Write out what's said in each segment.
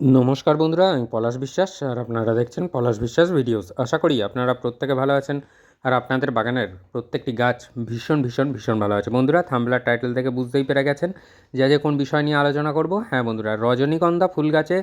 নমস্কার বন্ধুরা, আমি পলাশ বিশ্বাস, আর আপনারা দেখছেন পলাশ বিশ্বাস ভিডিওস। আশা করি আপনারা প্রত্যেকে ভালো আছেন, আর আপনাদের বাগানের প্রত্যেকটি গাছ ভীষণ ভীষণ ভীষণ ভালো আছে। বন্ধুরা, থাম্বলার টাইটেল থেকে বুঝতেই পেরে গেছেন যে আজকে কোন বিষয় নিয়ে আলোচনা করব। হ্যাঁ বন্ধুরা, রজনীগন্ধা ফুল গাছে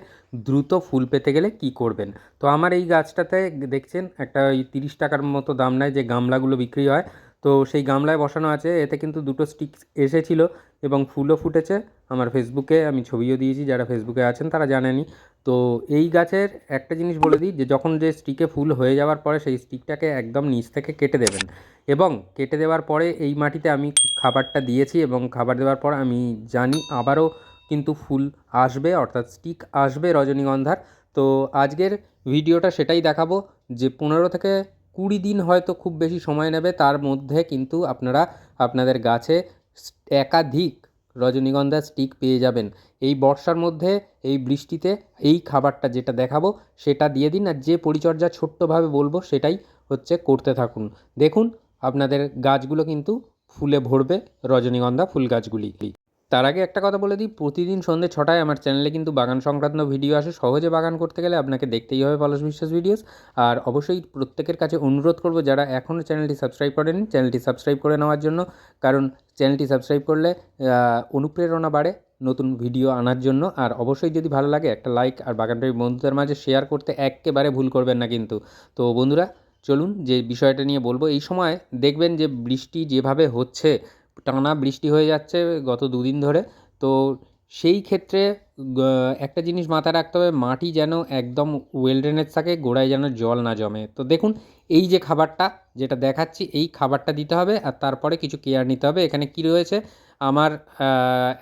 দ্রুত ফুল পেতে গেলে কি করবেন? তো আমার এই গাছটাতে দেখছেন একটা ওই তিরিশ টাকার মতো দাম নেয় যে গামলাগুলো বিক্রি হয়। তো সেই গামলায় বসানো আছে, এতে কিন্তু দুটো স্টিক এসেছিল এবং ফুলও ফুটেছে। আমার ফেসবুকে আমি ছবিও দিয়েছি, যারা ফেসবুকে আছেন তারা জানেনি তো এই গাছের একটা জিনিস বলে দিই যে, যখন যে স্টিকে ফুল হয়ে যাওয়ার পরে সেই স্টিকটাকে একদম নিচ থেকে কেটে দেবেন এবং কেটে দেওয়ার পরে এই মাটিতে আমি খাবারটা দিয়েছি এবং খাবার দেওয়ার পর আমি জানি আবারও কিন্তু ফুল আসবে, অর্থাৎ স্টিক আসবে রজনীগন্ধার। তো আজকের ভিডিওটা সেটাই দেখাবো যে, পনেরো থেকে কুড়ি দিন হয়তো খুব বেশি সময় নেবে, তার মধ্যে কিন্তু আপনারা আপনাদের গাছে একাধিক রজনীগন্ধা স্টিক পেয়ে যাবেন। এই বর্ষার মধ্যে, এই বৃষ্টিতে এই খাবারটা যেটা দেখাবো, সেটা দিয়ে দিন। আর যে পরিচর্যা ছোট্টভাবে বলব, সেটাই হচ্ছে করতে থাকুন। দেখুন, আপনাদের গাছগুলো কিন্তু ফুলে ভরবে রজনীগন্ধা ফুল গাছগুলি। তার আগে একটা কথা বলে দিই, প্রতিদিন সন্ধ্যে ছটায় আমার চ্যানেলে কিন্তু বাগান সংক্রান্ত ভিডিও আসে। সহজে বাগান করতে গেলে আপনাকে দেখতেই হবে পলাশ বিশ্বাস ভিডিওস। আর অবশ্যই প্রত্যেকের কাছে অনুরোধ করব, যারা এখনও চ্যানেলটি সাবস্ক্রাইব করেন চ্যানেলটি সাবস্ক্রাইব করে নেওয়ার জন্য। কারণ চ্যানেলটি সাবস্ক্রাইব করলে অনুপ্রেরণা বাড়ে নতুন ভিডিও আনার জন্য। আর অবশ্যই যদি ভালো লাগে, একটা লাইক আর বাগানটাই বন্ধুদের মাঝে শেয়ার করতে একেবারে ভুল করবেন না কিন্তু। তো বন্ধুরা, চলুন যে বিষয়টা নিয়ে বলব, এই সময় দেখবেন যে বৃষ্টি যেভাবে হচ্ছে টানা বৃষ্টি হয়ে যাচ্ছে গত দুদিন ধরে। তো সেই ক্ষেত্রে একটা জিনিস মাথায় রাখতে হবে, মাটি যেন একদম ওয়েল ড্রেনেজ থাকে, গোড়ায় যেন জল না জমে। তো দেখুন, এই যে খাবারটা যেটা দেখাচ্ছি, এই খাবারটা দিতে হবে আর তারপরে কিছু কেয়ার নিতে হবে। এখানে কি রয়েছে, আমার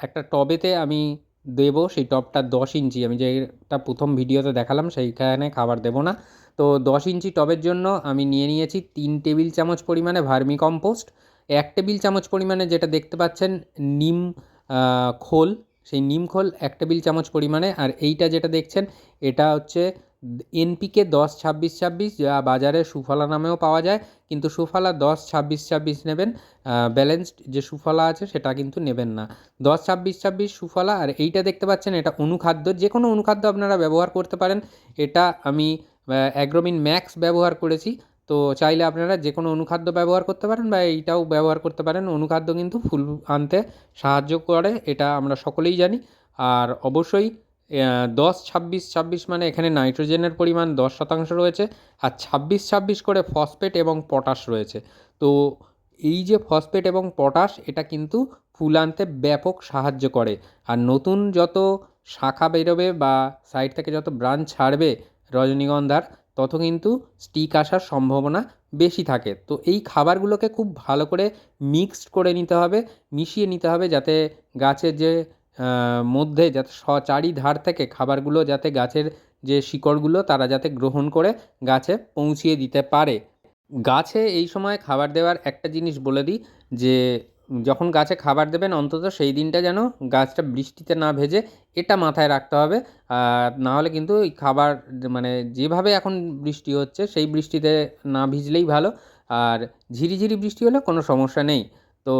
একটা টবেতে আমি দেবো, সেই টবটা দশ ইঞ্চি, আমি যেটা প্রথম ভিডিওতে দেখালাম, সেইখানে খাবার দেবো না। তো দশ ইঞ্চি টবের জন্য আমি নিয়ে নিয়েছি তিন টেবিল চামচ পরিমাণে ভার্মি কম্পোস্ট এক টেবিল চামচ পরিমাণে যেটা দেখতে পাচ্ছেন, নিম খোল, সেই নিম খোল এক টেবিল চামচ পরিমাণে। আর এইটা যেটা দেখছেন, এটা হচ্ছে এনপিকে দশ, ছাব্বিশ ছাব্বিশ, যা বাজারে সুফলা নামেও পাওয়া যায়, কিন্তু সুফলা দশ, ছাব্বিশ ছাব্বিশ নেবেন। ব্যালেন্সড যে সুফলা আছে, সেটা কিন্তু নেবেন না। দশ, ছাব্বিশ ছাব্বিশ সুফলা, আর এইটা দেখতে পাচ্ছেন, এটা অনুখাদ্য, যে কোনো অনুখাদ্য আপনারা ব্যবহার করতে পারেন। এটা আমি অ্যাগ্রোমিন ম্যাক্স ব্যবহার করেছি। তো চাইলে আপনারা যে কোনো অনুখাদ্য ব্যবহার করতে পারেন বা এইটাও ব্যবহার করতে পারেন। অনুখাদ্য কিন্তু ফুল আনতে সাহায্য করে, এটা আমরা সকলেই জানি। আর অবশ্যই দশ, ছাব্বিশ ছাব্বিশ মানে এখানে নাইট্রোজেনের পরিমাণ দশ শতাংশ রয়েছে আর ছাব্বিশ ছাব্বিশ করে ফসফেট এবং পটাশ রয়েছে। তো এই যে ফসফেট এবং পটাশ, এটা কিন্তু ফুল আনতে ব্যাপক সাহায্য করে। আর নতুন যত শাখা বেরোবে বা সাইড থেকে যত ব্রাঞ্চ ছাড়বে রজনীগন্ধার তত কিন্তু স্টিক আসার সম্ভাবনা বেশি থাকে। তো এই খাবারগুলোকে খুব ভালো করে মিক্সড করে নিতে হবে, মিশিয়ে নিতে হবে যাতে গাছের যে মধ্যে যাতে স, চারিধার থেকে খাবারগুলো যাতে গাছের যে শিকড়গুলো তারা যাতে গ্রহণ করে গাছে পৌঁছিয়ে দিতে পারে। গাছে এই সময় খাবার দেওয়ার একটা জিনিস বলে দিই যে যখন গাছে খাবার দেবেন, অন্তত সেই দিনটা যেন গাছটা বৃষ্টিতে না ভেজে এটা মাথায় রাখতে হবে। নাহলে কিন্তু ওই খাবার মানে যেভাবে এখন বৃষ্টি হচ্ছে, সেই বৃষ্টিতে না ভিজলেই ভালো। আর ঝিরিঝিরি বৃষ্টি হলে কোনো সমস্যা নেই। তো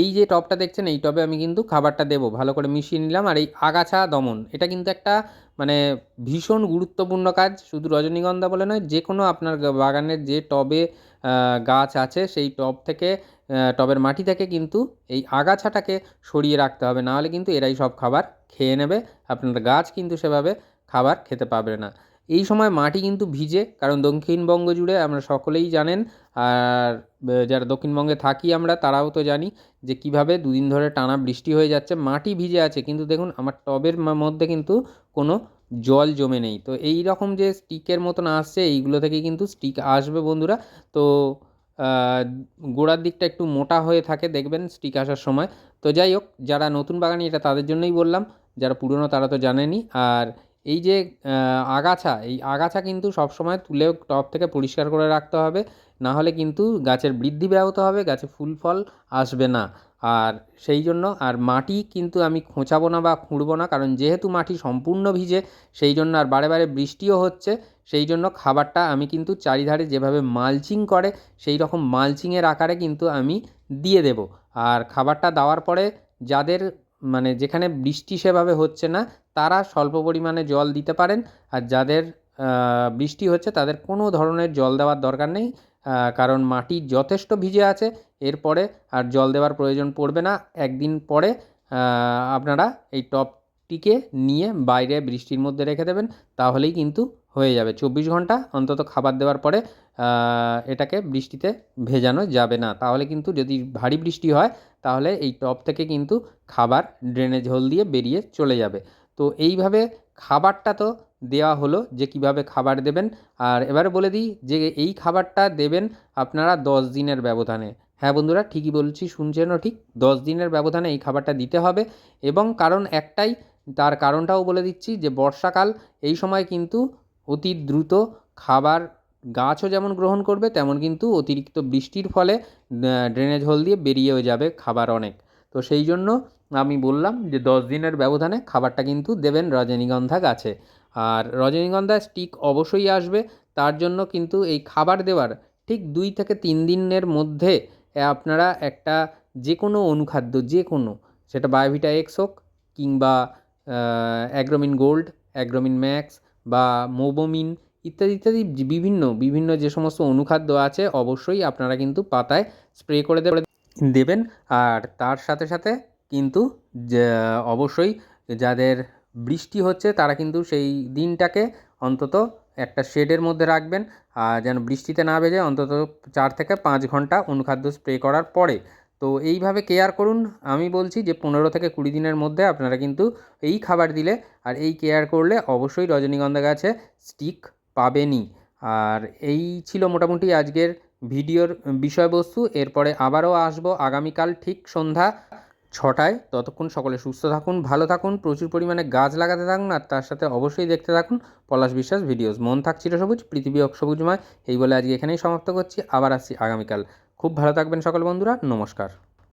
এই যে টবটা দেখছেন, এই টবে আমি কিন্তু খাবারটা দেবো, ভালো করে মিশিয়ে নিলাম। আর এই আগাছা দমন, এটা কিন্তু একটা মানে ভীষণ গুরুত্বপূর্ণ কাজ। শুধু রজনীগন্ধা বলে নয় যে কোনো আপনার বাগানের যে টবে গাছ আছে, সেই টব থেকে টবের মাটি থেকে কিন্তু এই আগাছাটাকে সরিয়ে রাখতে হবে। নাহলে কিন্তু এরাই সব খাবার খেয়ে নেবে। আপনার গাছ কিন্তু সেভাবে খাবার খেতে পাবে না। এই সময় মাটি কিন্তু ভিজে, কারণ দক্ষিণবঙ্গ জুড়ে আমরা সকলেই জানেন, আর যারা দক্ষিণবঙ্গে থাকি আমরা, তারাও তো জানি যে কীভাবে দুদিন ধরে টানা বৃষ্টি হয়ে যাচ্ছে। মাটি ভিজে আছে, কিন্তু দেখুন, আমার টবের মধ্যে কিন্তু কোনো জল জমে নেই। তো এই রকম যে স্টিকের মতন আসছে, এইগুলো থেকে কিন্তু স্টিক আসবে বন্ধুরা। তো গোড়ার দিকটা একটু মোটা হয়ে থাকে, দেখবেন স্টিক আসার সময়। তো যাই হোক, যারা নতুন বাগানি, এটা তাদের জন্যই বললাম। যারা পুরনো, তারা তো জানেনি আর এই যে আগাছা, এই আগাছা কিন্তু সবসময় তুলে টব থেকে পরিষ্কার করে রাখতে হবে। না হলে কিন্তু গাছের বৃদ্ধি ব্যাহত হবে, গাছে ফুল ফল আসবে না। আর সেই জন্য, আর মাটি কিন্তু আমি খোঁচাবো না বা খুঁড়বো না, কারণ যেহেতু মাটি সম্পূর্ণ ভিজে, সেই জন্য আর বারে বারে বৃষ্টিও হচ্ছে, সেই জন্য খাবারটা আমি কিন্তু চারিধারে যেভাবে মালচিং করে, সেই রকম মালচিংয়ের আকারে কিন্তু আমি দিয়ে দেবো। আর খাবারটা দেওয়ার পরে যাদের মানে যেখানে বৃষ্টি সেভাবে হচ্ছে না, তারা স্বল্প পরিমাণে জল দিতে পারেন। আর যাদের বৃষ্টি হচ্ছে, তাদের কোনো ধরনের জল দেওয়ার দরকার নেই। কারণ মাটি যথেষ্ট ভিজে আছে, এরপরে আর জল দেওয়ার প্রয়োজন পড়বে না। একদিন পরে আপনারা এই টবটিকে নিয়ে বাইরে বৃষ্টির মধ্যে রেখে দেবেন, তাহলেই কিন্তু হয়ে যাবে। চব্বিশ ঘণ্টা অন্তত খাবার দেওয়ার পরে এটাকে বৃষ্টিতে ভেজানো যাবে না। তাহলে কিন্তু যদি ভারী বৃষ্টি হয়, তাহলে এই টব থেকে কিন্তু খাবার ড্রেনেজ হোল দিয়ে বেরিয়ে চলে যাবে। তো এইভাবে খাবারটা তো দেওয়া হলো যে কীভাবে খাবার দেবেন। আর এবারে বলে দিই যে এই খাবারটা দেবেন আপনারা দশ দিনের ব্যবধানে। হ্যাঁ বন্ধুরা, ঠিকই বলছি, শুনছেনও ঠিক। দশ দিনের ব্যবধানে এই খাবারটা দিতে হবে এবং কারণ একটাই, তার কারণটাও বলে দিচ্ছি যে বর্ষাকাল, এই সময় কিন্তু অতি দ্রুত খাবার গাছও যেমন গ্রহণ করবে, তেমন কিন্তু অতিরিক্ত বৃষ্টির ফলে ড্রেনেজ হোল দিয়ে বেরিয়েও যাবে খাবার অনেক। তো সেই জন্য আমি বললাম যে দশ দিনের ব্যবধানে খাবারটা কিন্তু দেবেন রজনীগন্ধা গাছে। আর রজনীগন্ধা স্টিক অবশ্যই আসবে। তার জন্য কিন্তু এই খাবার দেওয়ার ঠিক দুই থেকে তিন দিনের মধ্যে আপনারা একটা যে কোনো অনুখাদ্য যে কোনো সেটা বায়োভিটা এক্স হোক কিংবা অ্যাগ্রোমিন গোল্ড অ্যাগ্রোমিন ম্যাক্স বা মোবোমিন ইত্যাদি ইত্যাদি বিভিন্ন বিভিন্ন যে সমস্ত অনুখাদ্য আছে অবশ্যই আপনারা কিন্তু পাতায় স্প্রে করে দেবে, দেবেন। আর তার সাথে সাথে কিন্তু অবশ্যই যাদের বৃষ্টি হচ্ছে, তারা কিন্তু সেই দিনটাকে অন্তত একটা শেডের মধ্যে রাখবেন আর যেন বৃষ্টিতে না ভেজে অন্তত চার থেকে পাঁচ ঘণ্টা অনুখাদ্য স্প্রে করার পরে। তো এইভাবে কেয়ার করুন। আমি বলছি যে পনেরো থেকে কুড়ি দিনের মধ্যে আপনারা কিন্তু এই খাবার দিলে আর এই কেয়ার করলে অবশ্যই রজনীগন্ধা গাছে স্টিক পাবেনই। আর এই ছিল মোটামুটি আজকের ভিডিওর বিষয়বস্তু। এরপরে আবারও আসব আগামীকাল ঠিক সন্ধ্যা। ছটায়, ততক্ষণ সকলে সুস্থ থাকুন, ভালো থাকুন, প্রচুর পরিমাণে গাছ লাগাতে থাকুন, আর তার সাথে অবশ্যই দেখতে থাকুন পলাশ বিশ্বাস ভিডিওস। মন থাক চিরসবুজ পৃথিবী সবুজময়, এই বলে আজকে এখানেই সমাপ্ত করছি, আবার আসছি আগামীকাল। খুব ভালো থাকবেন সকল বন্ধুরা, নমস্কার।